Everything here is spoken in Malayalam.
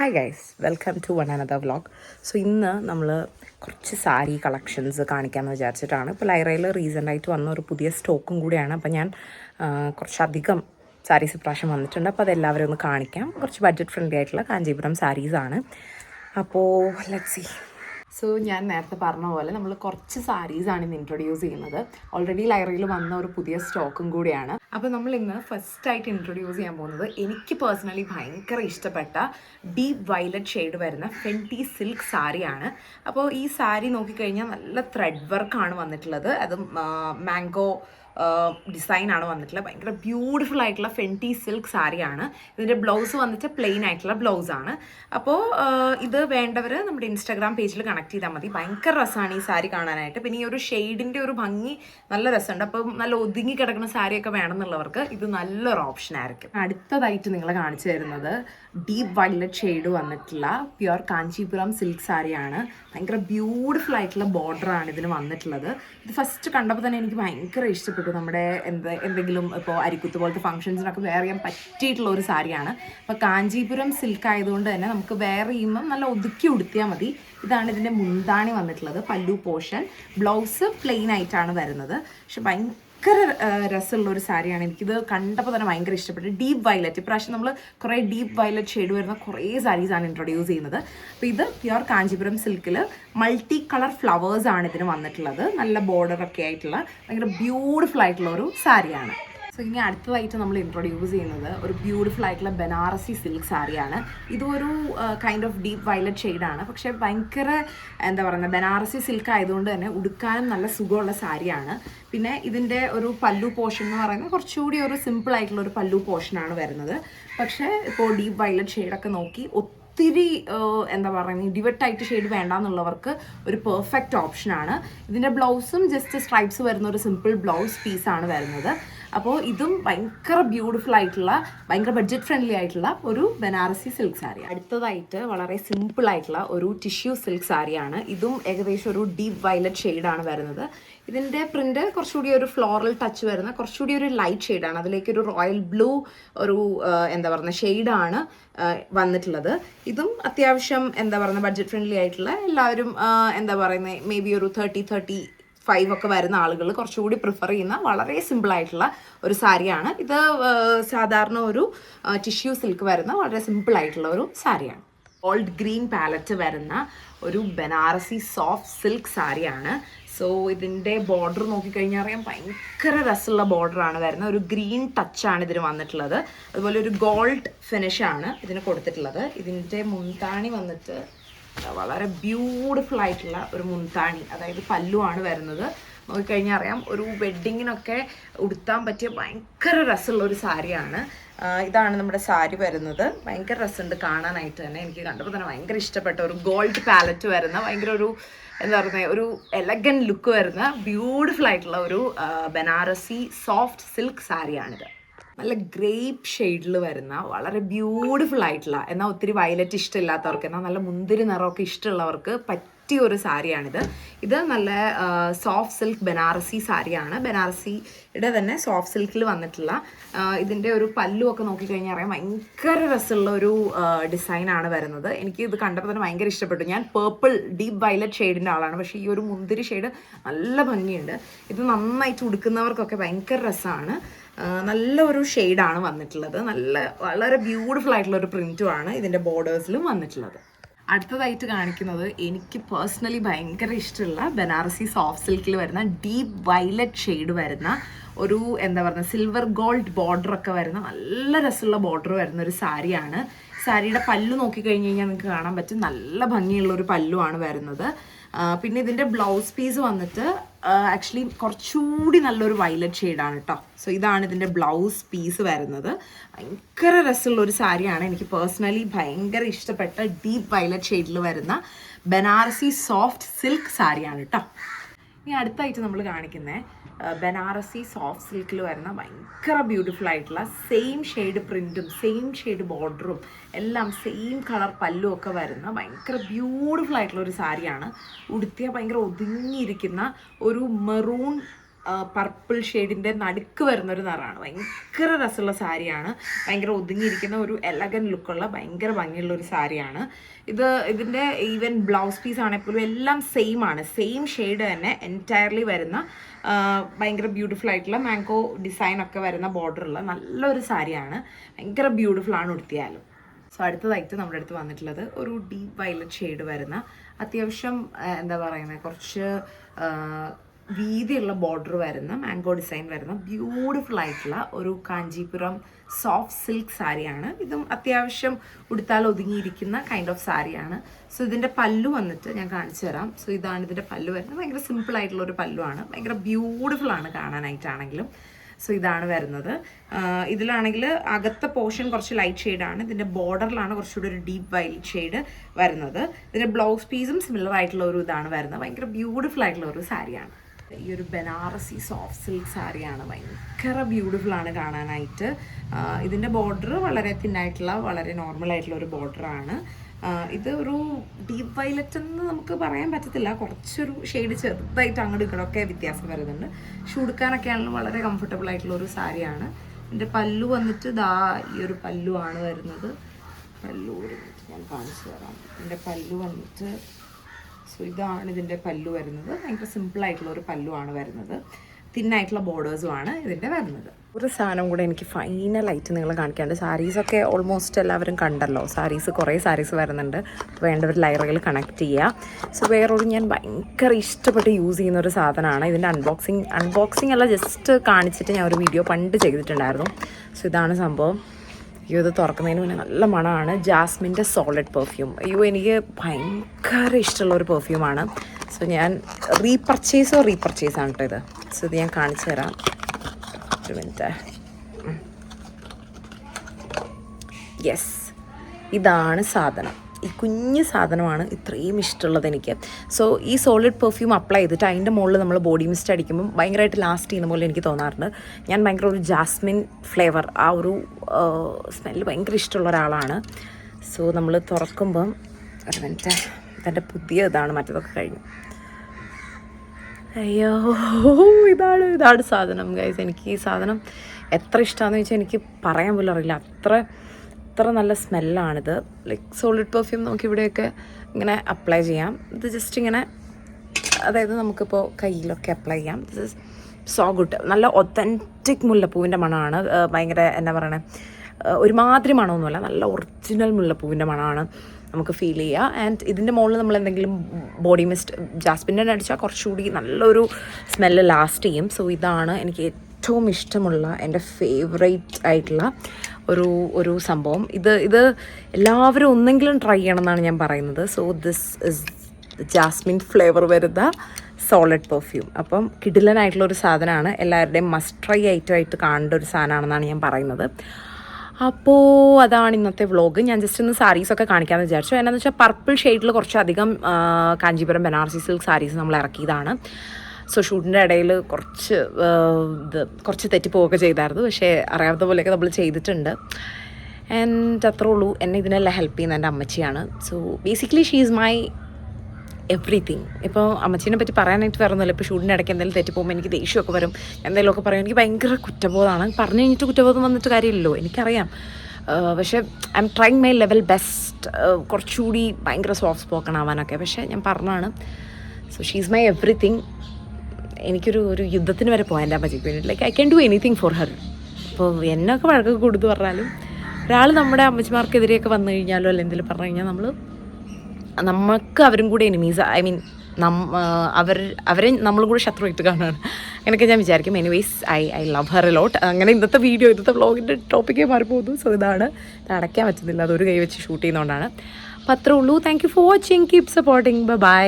Hi guys welcome to one another vlog so ഇന്ന് നമ്മൾ കുറച്ച് സാരി കളക്ഷൻസ് കാണിക്കാമെന്ന് വിചാരിച്ചിട്ടാണ്. ഇപ്പോൾ ലൈറയിൽ റീസെന്റായിട്ട് വന്ന ഒരു പുതിയ സ്റ്റോക്കും കൂടിയാണ്. അപ്പോൾ ഞാൻ കുറച്ചധികം സാരീസ് ഇപ്രാവശ്യം വന്നിട്ടുണ്ട്. അപ്പോൾ അതെല്ലാവരും ഒന്ന് കാണിക്കാം. കുറച്ച് ബഡ്ജറ്റ് ഫ്രണ്ട്ലി ആയിട്ടുള്ള കാഞ്ചീപുരം സാരീസാണ് അപ്പോൾ ലെറ്റ് സി സോ ഞാൻ നേരത്തെ പറഞ്ഞ പോലെ നമ്മൾ കുറച്ച് സാരീസാണ് ഇന്ന് ഇൻട്രൊഡ്യൂസ് ചെയ്യുന്നത്. ഓൾറെഡി ലൈബ്രറിയിൽ വന്ന ഒരു പുതിയ സ്റ്റോക്കും കൂടിയാണ്. അപ്പോൾ നമ്മൾ ഇന്ന് ഫസ്റ്റ് ആയിട്ട് ഇൻട്രൊഡ്യൂസ് ചെയ്യാൻ പോകുന്നത് എനിക്ക് പേഴ്സണലി ഭയങ്കര ഇഷ്ടപ്പെട്ട ഡീപ്പ് വയലറ്റ് ഷെയ്ഡ് വരുന്ന ഫെന്റി സിൽക്ക് സാരിയാണ് അപ്പോൾ ഈ സാരി നോക്കിക്കഴിഞ്ഞാൽ നല്ല ത്രെഡ് വർക്കാണ് വന്നിട്ടുള്ളത്. അത് മാംഗോ ഡിസൈൻ ആണ് വന്നിട്ടുള്ളത്. ഭയങ്കര ബ്യൂട്ടിഫുൾ ആയിട്ടുള്ള ഫെന്റി സിൽക്ക് സാരിയാണ്. ഇതിന്റെ ബ്ലൗസ് വന്നിട്ട് പ്ലെയിൻ ആയിട്ടുള്ള ബ്ലൗസ് ആണ്. അപ്പോൾ ഇത് വേണ്ടവർ നമ്മുടെ ഇൻസ്റ്റാഗ്രാം പേജിൽ കണക്ട് ചെയ്താൽ മതി. ഭയങ്കര രസമാണ് ഈ സാരി കാണാനായിട്ട്. പിന്നെ ഈ ഒരു ഷെയ്ഡിന്റെ ഒരു ഭംഗി നല്ല രസമുണ്ട്. അപ്പോൾ നല്ല ഒതുങ്ങി കിടക്കുന്ന സാരിയൊക്കെ വേണമെന്നുള്ളവർക്ക് ഇത് നല്ലൊരു ഓപ്ഷൻ ആയിരിക്കും. അടുത്തതായിട്ട് നിങ്ങളെ കാണിച്ചു തരുന്നത് ഡീപ്പ് വൈലറ്റ് ഷെയ്ഡ് വന്നിട്ടുള്ള പ്യുർ കാഞ്ചീപുരം സിൽക്ക് സാരിയാണ്. ഭയങ്കര ബ്യൂട്ടിഫുൾ ആയിട്ടുള്ള ബോർഡറാണ് ഇതിന് വന്നിട്ടുള്ളത്. ഇത് ഫസ്റ്റ് കണ്ടപ്പോൾ തന്നെ എനിക്ക് ഭയങ്കര ഇഷ്ടപ്പെട്ടു. നമ്മുടെ എന്ത് എന്തെങ്കിലും ഇപ്പോൾ അരിക്കുത്ത് പോലത്തെ ഫംഗ്ഷൻസിനൊക്കെ വെയർ ചെയ്യാൻ പറ്റിയിട്ടുള്ള ഒരു സാരിയാണ്. അപ്പോൾ കാഞ്ചീപുരം സിൽക്ക് ആയതുകൊണ്ട് തന്നെ നമുക്ക് വെയർ ചെയ്യുമ്പം നല്ല ഒതുക്കി ഉടുത്തിയാൽ മതി. ഇതാണ് ഇതിന്റെ മുന്താണി വന്നിട്ടുള്ളത് പല്ലു പോർഷൻ ബ്ലൗസ് പ്ലെയിൻ ആയിട്ടാണ് വരുന്നത്. പക്ഷെ ഭയങ്കര രസമുള്ള ഒരു സാരിയാണ്. എനിക്കിത് കണ്ടപ്പോൾ തന്നെ ഭയങ്കര ഇഷ്ടപ്പെട്ടു. ഡീപ്പ് വയലറ്റ് ഇപ്രാവശ്യം നമ്മൾ കുറേ ഡീപ്പ് വയലറ്റ് ഷെയ്ഡ് വരുന്ന കുറേ സാരീസാണ് ഇൻട്രൊഡ്യൂസ് ചെയ്യുന്നത്. അപ്പോൾ ഇത് പ്യുർ കാഞ്ചീപുരം സിൽക്കിൽ മൾട്ടി കളർ ഫ്ലവേഴ്സ് ആണ് ഇതിന് വന്നിട്ടുള്ളത്. നല്ല ബോർഡർ ഒക്കെ ആയിട്ടുള്ള ഭയങ്കര ബ്യൂട്ടിഫുൾ ആയിട്ടുള്ള ഒരു സാരിയാണ്. സോ ഇനി അടുത്തതായിട്ട് നമ്മൾ ഇൻട്രൊഡ്യൂസ് ചെയ്യുന്നത് ഒരു ബ്യൂട്ടിഫുൾ ആയിട്ടുള്ള ബനാറസി സിൽക്ക് സാരിയാണ് ഇതൊരു കൈൻഡ് ഓഫ് ഡീപ്പ് വയലറ്റ് ഷെയ്ഡാണ് പക്ഷേ ഭയങ്കര എന്താ പറയുക ബനാറസി സിൽക്ക് ആയതുകൊണ്ട് തന്നെ ഉടുക്കാനും നല്ല സുഖമുള്ള സാരിയാണ് പിന്നെ ഇതിന്റെ ഒരു പല്ലു പോർഷൻ എന്ന് പറയുന്നത് കുറച്ചുകൂടി ഒരു സിമ്പിൾ ആയിട്ടുള്ള ഒരു പല്ലു പോർഷനാണ് വരുന്നത്. പക്ഷേ ഇപ്പോൾ ഡീപ്പ് വയലറ്റ് ഷെയ്ഡൊക്കെ നോക്കി ഒത്തിരി എന്താ പറയുക ഡിവട്ടായിട്ട് ഷെയ്ഡ് വേണ്ട എന്നുള്ളവർക്ക് ഒരു പെർഫെക്റ്റ് ഓപ്ഷനാണ് ഇതിന്റെ ബ്ലൗസും ജസ്റ്റ് സ്ട്രൈപ്സ് വരുന്ന ഒരു സിമ്പിൾ ബ്ലൗസ് പീസാണ് വരുന്നത്. അപ്പോൾ ഇതും ഭയങ്കര ബ്യൂട്ടിഫുൾ ആയിട്ടുള്ള ഭയങ്കര ബഡ്ജറ്റ് ഫ്രണ്ട്ലി ആയിട്ടുള്ള ഒരു ബനാറസി സിൽക്ക് സാരി അടുത്തതായിട്ട് വളരെ സിമ്പിൾ ആയിട്ടുള്ള ഒരു ടിഷ്യൂ സിൽക്ക് സാരിയാണ് ഇതും ഏകദേശം ഒരു ഡീപ്പ് വയലറ്റ് ഷെയ്ഡാണ് വരുന്നത്. ഇതിന്റെ പ്രിന്റ് കുറച്ചുകൂടി ഒരു ഫ്ലോറൽ ടച്ച് വരുന്ന കുറച്ചുകൂടി ഒരു ലൈറ്റ് ഷെയ്ഡാണ് അതിലേക്ക് ഒരു റോയൽ ബ്ലൂ ഒരു എന്താ പറയുക ഷെയ്ഡാണ് വന്നിട്ടുള്ളത്. ഇതും അത്യാവശ്യം എന്താ പറയുക ബഡ്ജറ്റ് ഫ്രണ്ട്ലി ആയിട്ടുള്ള എല്ലാവരും എന്താ പറയുന്നത് മേ ബി ഒരു തേർട്ടി തേർട്ടി ഫൈവ് ഒക്കെ വരുന്ന ആളുകൾ കുറച്ചുകൂടി പ്രിഫർ ചെയ്യുന്ന വളരെ സിമ്പിൾ ആയിട്ടുള്ള ഒരു സാരിയാണ്. ഇത് സാധാരണ ഒരു ടിഷ്യൂ സിൽക്ക് വരുന്ന വളരെ സിമ്പിൾ ആയിട്ടുള്ള ഒരു സാരിയാണ്. ഓൾഡ് ഗ്രീൻ പാലറ്റ് വരുന്ന ഒരു ബനാറസി സോഫ്റ്റ് സിൽക്ക് സാരിയാണ്. സോ ഇതിന്റെ ബോർഡർ നോക്കിക്കഴിഞ്ഞാൽ അറിയാം ഭയങ്കര രസമുള്ള ബോർഡറാണ് വരുന്നത്. ഒരു ഗ്രീൻ ടച്ചാണ് ഇതിന് വന്നിട്ടുള്ളത്. അതുപോലെ ഒരു ഗോൾഡ് ഫിനിഷാണ് ഇതിന് കൊടുത്തിട്ടുള്ളത്. ഇതിന്റെ മുൻതാണി വന്നിട്ട് വളരെ ബ്യൂട്ടിഫുൾ ആയിട്ടുള്ള ഒരു മുൻതാണി അതായത് പല്ലുവാണ് വരുന്നത്. നോക്കിക്കഴിഞ്ഞാൽ അറിയാം ഒരു വെഡ്ഡിങ്ങിനൊക്കെ ഉടുത്താൻ പറ്റിയ ഭയങ്കര രസമുള്ള ഒരു സാരിയാണ്. ഇതാണ് നമ്മുടെ സാരി വരുന്നത്. ഭയങ്കര രസമുണ്ട് കാണാനായിട്ട് തന്നെ. എനിക്ക് കണ്ടപ്പോൾ തന്നെ ഭയങ്കര ഇഷ്ടപ്പെട്ട ഒരു ഗോൾഡ് പാലറ്റ് വരുന്ന ഭയങ്കര ഒരു എന്താ പറയുക ഒരു എലഗൻ ലുക്ക് വരുന്ന ബ്യൂട്ടിഫുൾ ആയിട്ടുള്ള ഒരു ബനാറസി സോഫ്റ്റ് സിൽക്ക് സാരിയാണിത്. നല്ല ഗ്രേപ്പ് ഷെയ്ഡിൽ വരുന്ന വളരെ ബ്യൂട്ടിഫുൾ ആയിട്ടുള്ള എന്നാൽ ഒത്തിരി വയലറ്റ് ഇഷ്ടമില്ലാത്തവർക്ക് എന്നാൽ നല്ല മുന്തിരി നിറമൊക്കെ ഇഷ്ടമുള്ളവർക്ക് പറ്റിയ ഒരു സാരിയാണിത്. ഇത് നല്ല സോഫ്റ്റ് സിൽക്ക് ബനാറസി സാരിയാണ്. ബനാറസിയുടെ തന്നെ സോഫ്റ്റ് സിൽക്കിൽ വന്നിട്ടുള്ള ഇതിന്റെ ഒരു പല്ലുമൊക്കെ നോക്കിക്കഴിഞ്ഞാൽ അറിയാം ഭയങ്കര രസമുള്ള ഒരു ഡിസൈനാണ് വരുന്നത്. എനിക്ക് ഇത് കണ്ടപ്പോൾ തന്നെ ഭയങ്കര ഇഷ്ടപ്പെട്ടു. ഞാൻ പേർപ്പിൾ ഡീപ്പ് വയലറ്റ് ഷെയ്ഡിന്റെ ആളാണ്. പക്ഷേ ഈ ഒരു മുന്തിരി ഷെയ്ഡ് നല്ല ഭംഗിയുണ്ട്. ഇത് നന്നായിട്ട് ഉടുക്കുന്നവർക്കൊക്കെ ഭയങ്കര രസമാണ് നല്ല ഒരു ഷെയ്ഡാണ് വന്നിട്ടുള്ളത്. നല്ല വളരെ ബ്യൂട്ടിഫുൾ ആയിട്ടുള്ള ഒരു പ്രിന്റുമാണ് ഇതിന്റെ ബോർഡേഴ്സിലും വന്നിട്ടുള്ളത്. അടുത്തതായിട്ട് കാണിക്കുന്നത് എനിക്ക് പേഴ്സണലി ഭയങ്കര ഇഷ്ടമുള്ള ബനാറസി സോഫ്റ്റ് സിൽക്കിൽ വരുന്ന ഡീപ്പ് വൈലറ്റ് ഷെയ്ഡ് വരുന്ന ഒരു എന്താ പറയുക സിൽവർ ഗോൾഡ് ബോർഡർ ഒക്കെ വരുന്ന നല്ല രസമുള്ള ബോർഡർ വരുന്ന ഒരു സാരിയാണ്. സാരിയുടെ പല്ലു നോക്കി നോക്കിക്കഴിഞ്ഞ് കഴിഞ്ഞാൽ നിങ്ങൾക്ക് കാണാൻ പറ്റും. നല്ല ഭംഗിയുള്ള ഒരു പല്ലുവാണ് വരുന്നത്. പിന്നെ ഇതിന്റെ ബ്ലൗസ് പീസ് വന്നിട്ട് ആക്ച്വലി കുറച്ചുകൂടി നല്ലൊരു വയലറ്റ് ഷെയ്ഡാണ് കേട്ടോ സോ ഇതാണ് ഇതിന്റെ ബ്ലൗസ് പീസ് വരുന്നത്. ഭയങ്കര രസമുള്ള ഒരു സാരിയാണ്. എനിക്ക് പേഴ്സണലി ഭയങ്കര ഇഷ്ടപ്പെട്ട ഡീപ്പ് വയലറ്റ് ഷെയ്ഡിൽ വരുന്ന ബനാറസി സോഫ്റ്റ് സിൽക്ക് സാരിയാണ് കേട്ടോ ഇനി അടുത്തായിട്ട് നമ്മൾ കാണിക്കുന്നത് ബനാറസി സോഫ്റ്റ് സിൽക്കിൽ വരുന്ന ഭയങ്കര ബ്യൂട്ടിഫുൾ ആയിട്ടുള്ള സെയിം ഷെയ്ഡ് പ്രിന്റും സെയിം ഷെയ്ഡ് ബോർഡറും എല്ലാം സെയിം കളർ പല്ലും ഒക്കെ വരുന്ന ഭയങ്കര ബ്യൂട്ടിഫുൾ ആയിട്ടുള്ള ഒരു സാരിയാണ്. ഉടുത്തിയ ഭയങ്കര ഒതുങ്ങിയിരിക്കുന്ന ഒരു മെറൂൺ പർപ്പിൾ ഷെയ്ഡിന്റെ നടുക്ക് വരുന്ന ഒരു നിറമാണ്. ഭയങ്കര രസമുള്ള സാരിയാണ്. ഭയങ്കര ഒതുങ്ങിയിരിക്കുന്ന ഒരു എലഗൻ ലുക്കുള്ള ഭയങ്കര ഭംഗിയുള്ള ഒരു സാരിയാണ്. ഇത് ഇതിന്റെ ഈവൻ ബ്ലൗസ് പീസ് ആണെങ്കിൽ പോലും എല്ലാം സെയിം ആണ്. സെയിം ഷെയ്ഡ് തന്നെ എന്റയർലി വരുന്ന ഭയങ്കര ബ്യൂട്ടിഫുൾ ആയിട്ടുള്ള മാംഗോ ഡിസൈൻ ഒക്കെ വരുന്ന ബോർഡറുള്ള നല്ലൊരു സാരിയാണ്. ഭയങ്കര ബ്യൂട്ടിഫുൾ ആണ് ഉടുത്തിയാലും. സോ അടുത്തതായിട്ട് നമ്മുടെ അടുത്ത് വന്നിട്ടുള്ളത് ഒരു ഡീപ്പ് വയലറ്റ് ഷെയ്ഡ് വരുന്ന അത്യാവശ്യം എന്താ പറയുന്നത് കുറച്ച് വീതിയുള്ള ബോർഡർ വരുന്ന മാംഗോ ഡിസൈൻ വരുന്ന ബ്യൂട്ടിഫുൾ ആയിട്ടുള്ള ഒരു കാഞ്ചീപുരം സോഫ്റ്റ് സിൽക്ക് സാരിയാണ്. ഇതും അത്യാവശ്യം ഉടുത്താൽ ഒതുങ്ങിയിരിക്കുന്ന കൈൻഡ് ഓഫ് സാരിയാണ്. സോ ഇതിന്റെ പല്ലു വന്നിട്ട് ഞാൻ കാണിച്ചു തരാം. സോ ഇതാണ് ഇതിന്റെ പല്ലു വരുന്നത്. ഭയങ്കര സിമ്പിൾ ആയിട്ടുള്ള ഒരു പല്ലുവാണ്. ഭയങ്കര ബ്യൂട്ടിഫുൾ ആണ് കാണാനായിട്ടാണെങ്കിലും. സോ ഇതാണ് വരുന്നത്. ഇതിലാണെങ്കിൽ അകത്തെ പോർഷൻ കുറച്ച് ലൈറ്റ് ഷെയ്ഡാണ് ഇതിന്റെ ബോർഡറിലാണ് കുറച്ചുകൂടി ഒരു ഡീപ്പ് വൈറ്റ് ഷെയ്ഡ് വരുന്നത്. ഇതിന്റെ ബ്ലൗസ് പീസും സിമിലർ ആയിട്ടുള്ള ഒരു ഇതാണ് വരുന്നത്. ഭയങ്കര ബ്യൂട്ടിഫുൾ ആയിട്ടുള്ള ഒരു സാരിയാണ്. ഈ ഒരു ബനാറസി സോഫ്റ്റ് സിൽക്ക് സാരിയാണ്. ഭയങ്കര ബ്യൂട്ടിഫുൾ ആണ് കാണാനായിട്ട്. ഇതിന്റെ ബോർഡർ വളരെ തിന്നായിട്ടുള്ള വളരെ നോർമൽ ആയിട്ടുള്ള ഒരു ബോർഡറാണ് ഇത് ഒരു ഡീപ്പ് വയലറ്റ് എന്ന് നമുക്ക് പറയാൻ പറ്റത്തില്ല. കുറച്ചൊരു ഷെയ്ഡ് ചെറുതായിട്ട് അങ്ങോട്ട് ഇങ്ങോട്ടൊക്കെ വ്യത്യാസം വരുന്നുണ്ട്. ഷൂടുക്കാനൊക്കെ ആണെങ്കിലും വളരെ കംഫർട്ടബിൾ ആയിട്ടുള്ള ഒരു സാരിയാണ്. എന്റെ പല്ലു വന്നിട്ട് ദാ ഈ ഒരു പല്ലു ആണ് വരുന്നത്. പല്ലു ഞാൻ കാണിച്ചു തരാം. എന്റെ പല്ലു വന്നിട്ട് സോ ഇതാണ് ഇതിന്റെ പല്ലു വരുന്നത്. ഭയങ്കര സിമ്പിൾ ആയിട്ടുള്ള ഒരു പല്ലുവാണ് വരുന്നത്. തിന്നായിട്ടുള്ള ബോർഡേഴ്സുമാണ് ഇതിന്റെ വരുന്നത്. ഒരു സാധനം കൂടെ എനിക്ക് ഫൈനലായിട്ട് നിങ്ങൾ കാണിക്കാണ്ട് സാരീസൊക്കെ ഓൾമോസ്റ്റ് എല്ലാവരും കണ്ടല്ലോ. സാരീസ് കുറേ സാരീസ് വരുന്നുണ്ട്. വേണ്ടവർ ലൈറയിൽ കണക്ട് ചെയ്യുക സോ വേറൊരു ഞാൻ ഭയങ്കര ഇഷ്ടപ്പെട്ട് യൂസ് ചെയ്യുന്ന ഒരു സാധനമാണ്. ഇതിന്റെ അൺബോക്സിങ് അൺബോക്സിങ് അല്ല ജസ്റ്റ് കാണിച്ചിട്ട് ഞാൻ ഒരു വീഡിയോ പണ്ട് ചെയ്തിട്ടുണ്ടായിരുന്നു. സോ ഇതാണ് സംഭവം. അയ്യോ ഇത് തുറക്കുന്നതിന് മുന്നേ നല്ല മണമാണ്. ജാസ്മിന്റെ സോളിഡ് പെർഫ്യൂം അയ്യോ എനിക്ക് ഭയങ്കര ഇഷ്ടമുള്ള ഒരു പെർഫ്യൂമാണ് സോ ഞാൻ റീപർച്ചേസോ ആണ് കേട്ടോ ഇത്. സോ ഇത് ഞാൻ കാണിച്ചു തരാം. ഒരു മിനിറ്റ്. യെസ് ഇതാണ് സാധനം. ഈ കുഞ്ഞ് സാധനമാണ് ഇത്രയും ഇഷ്ടമുള്ളത് എനിക്ക്. സോ ഈ സോളിഡ് പെർഫ്യൂം അപ്ലൈ ചെയ്തിട്ട് അതിന്റെ മുകളിൽ നമ്മൾ ബോഡി മിസ്റ്റ് അടിക്കുമ്പം ഭയങ്കരമായിട്ട് ലാസ്റ്റ് ചെയ്യുന്ന പോലെ എനിക്ക് തോന്നാറുണ്ട്. ഞാൻ ഭയങ്കര ഒരു ജാസ്മിൻ ഫ്ലേവർ ആ ഒരു സ്മെല്ല് ഭയങ്കര ഇഷ്ടമുള്ള ഒരാളാണ്. സോ നമ്മൾ തുറക്കുമ്പം ഒരു മിനിറ്റ് പുതിയ ഇതാണ് മറ്റതൊക്കെ കഴിഞ്ഞു. അയ്യോ ഇതാണ് ഇതാണ് സാധനം ഗൈസ് എനിക്ക് ഈ സാധനം എത്ര ഇഷ്ടമാണെന്ന് ചോദിച്ചാൽ എനിക്ക് പറയാൻ പോലും അറിയില്ല. അത്ര അത്ര നല്ല സ്മെല്ലാണിത്. ലൈക്ക് സോളിഡ് പെർഫ്യൂം നമുക്കിവിടെയൊക്കെ ഇങ്ങനെ അപ്ലൈ ചെയ്യാം. ഇത് ജസ്റ്റ് ഇങ്ങനെ അതായത് നമുക്കിപ്പോൾ കയ്യിലൊക്കെ അപ്ലൈ ചെയ്യാം. ദിസ് ഇസ് സോ ഗുഡ് നല്ല ഒത്തന്റിക് മുല്ലപ്പൂവിന്റെ മണമാണ്. ഭയങ്കര എന്താ പറയണേ? ഒരുമാതിരി മണമൊന്നുമല്ല. നല്ല ഒറിജിനൽ മുല്ലപ്പൂവിന്റെ മണമാണ് നമുക്ക് ഫീൽ ചെയ്യുക ആൻഡ് ഇതിന്റെ മുകളിൽ നമ്മൾ എന്തെങ്കിലും ബോഡി മിസ്റ്റ് ജാസ്മിന്റെ അടിച്ചാൽ കുറച്ചുകൂടി നല്ലൊരു സ്മെല്ല് ലാസ്റ്റ് ചെയ്യും. സോ ഇതാണ് എനിക്ക് ഏറ്റവും ഇഷ്ടമുള്ള എന്റെ ഫേവറേറ്റ് ആയിട്ടുള്ള ഒരു ഒരു സംഭവം. ഇത് ഇത് എല്ലാവരും ഒന്നെങ്കിലും ട്രൈ ചെയ്യണം എന്നാണ് ഞാൻ പറയുന്നത്. So this is jasmine flavour വരുന്ന സോളിഡ് പെർഫ്യൂം അപ്പം കിടിലനായിട്ടുള്ള ഒരു സാധനമാണ്. എല്ലാവരുടെയും മസ്റ്റ് ട്രൈ ഐറ്റം ആയിട്ട് കാണേണ്ട ഒരു സാധനമാണെന്നാണ് ഞാൻ പറയുന്നത്. അപ്പോൾ അതാണ് ഇന്നത്തെ വ്ളോഗ് ഞാൻ ജസ്റ്റ് ഒന്ന് സാരീസൊക്കെ കാണിക്കാമെന്ന് വിചാരിച്ചു. എന്നാന്ന് വെച്ചാൽ പർപ്പിൾ ഷെയ്ഡിൽ കുറച്ചധികം കാഞ്ചീപുരം ബനാറസി സിൽക്ക് സാരീസ് നമ്മൾ ഇറക്കിയതാണ്. സോ ഷൂട്ടിന്റെ ഇടയിൽ കുറച്ച് ഇത് കുറച്ച് തെറ്റിപ്പോവുകയൊക്കെ ചെയ്തായിരുന്നു. പക്ഷേ അറിയാത്ത പോലെയൊക്കെ നമ്മൾ ചെയ്തിട്ടുണ്ട്. ആൻഡ് അത്രേ ഉള്ളൂ. എന്നെ ഇതിനെല്ലാം ഹെൽപ്പ് ചെയ്യുന്ന എന്റെ അമ്മച്ചിയാണ്. So basically she is my everything ഇപ്പോൾ അമ്മച്ചീനെ പറ്റി പറയാനായിട്ട് വരുന്നില്ല ഇപ്പോൾ ഷൂട്ടിന്റെ ഇടയ്ക്ക് എന്തെങ്കിലും തെറ്റി പോകുമ്പോൾ എനിക്ക് ദേഷ്യമൊക്കെ വരും. എന്തെങ്കിലുമൊക്കെ പറയും. എനിക്ക് ഭയങ്കര കുറ്റബോധമാണ്. പറഞ്ഞു കഴിഞ്ഞിട്ട് കുറ്റബോധം വന്നിട്ട് കാര്യമില്ലല്ലോ. എനിക്കറിയാം. പക്ഷേ I'm trying my level best കുറച്ചുകൂടി ഭയങ്കര സോഫ്റ്റ് സ്പോക്കൺ ആവാനൊക്കെ. പക്ഷേ ഞാൻ പറഞ്ഞാണ് so she is my everything എനിക്കൊരു ഒരു യുദ്ധത്തിന് വരെ പോകാൻ എന്റെ അമ്മച്ചിക്ക് like I can do anything for her അപ്പോൾ എന്നൊക്കെ വഴക്കൊക്കെ കൊടുത്തു പറഞ്ഞാലും ഒരാൾ നമ്മുടെ അമ്മച്ചിമാർക്കെതിരെയൊക്കെ വന്നു കഴിഞ്ഞാലോ അല്ലെങ്കിൽ പറഞ്ഞു കഴിഞ്ഞാൽ നമ്മൾ നമുക്ക് അവരും കൂടെ എനിമീസ് ഐ മീൻ നം അവർ അവരെ നമ്മളും കൂടെ ശത്രുവായിട്ട് കാണുകയാണ് അങ്ങനെയൊക്കെ ഞാൻ വിചാരിക്കും. Anyways I I love her lot അങ്ങനെ ഇന്നത്തെ വീഡിയോ ഇന്നത്തെ വ്ളോഗിന്റെ ടോപ്പിക്കേ മാറിപ്പോകുന്നു സോ ഇതാണ്. ഇത് അടയ്ക്കാൻ പറ്റുന്നില്ല അതൊരു കൈ വെച്ച് ഷൂട്ട് ചെയ്യുന്നതുകൊണ്ടാണ് അപ്പോൾ അത്രേ ഉള്ളൂ. Thank you for watching keep supporting bye